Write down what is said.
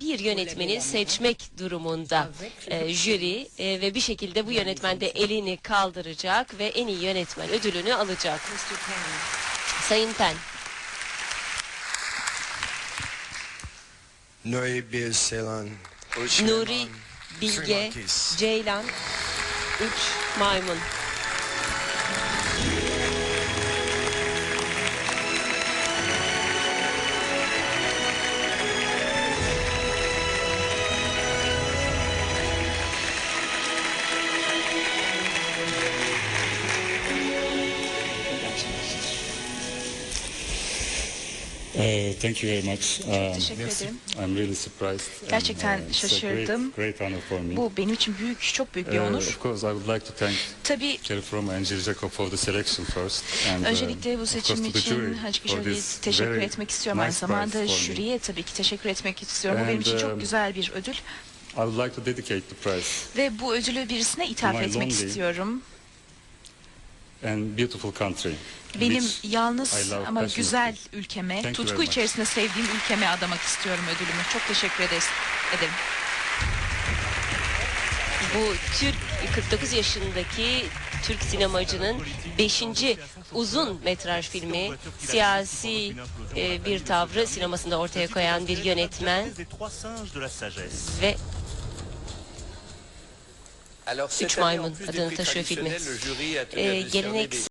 bir yönetmeni seçmek durumunda e, jüri e, ve bir şekilde bu yönetmen de elini kaldıracak ve en iyi yönetmen ödülünü alacak. Penn. Sayın Pen, Nuri Biz Seylan. Nuri Bilge. Ceylan, 3 maymun. Uh, thank you very much. Um, Teşekkür ederim. I'm really surprised. and, Gerçekten uh, it's a şaşırdım. Great, great honor for me. Bu benim için büyük, çok büyük bir Uh, onur. of course, I would like to thank Tabii Fromm and Jill Jacob for the selection first. And, uh, öncelikle bu seçim için Hacı this teşekkür etmek istiyorum. Aynı nice zamanda for me. jüriye tabii ki teşekkür etmek istiyorum. Bu benim And, için çok um, güzel bir ödül. I would like to dedicate the prize Ve bu ödülü birisine ithaf etmek lonely istiyorum. And beautiful country. Benim which yalnız I love ama güzel ülkeme, Thank tutku içerisinde sevdiğim ülkeme adamak istiyorum ödülümü. Çok teşekkür ederiz, ederim. Bu Türk 49 yaşındaki Türk sinemacının 5. uzun metraj filmi siyasi e, bir tavrı sinemasında ortaya koyan bir yönetmen ve Üç maymun adını taşıyor filmi. e, des geleneksel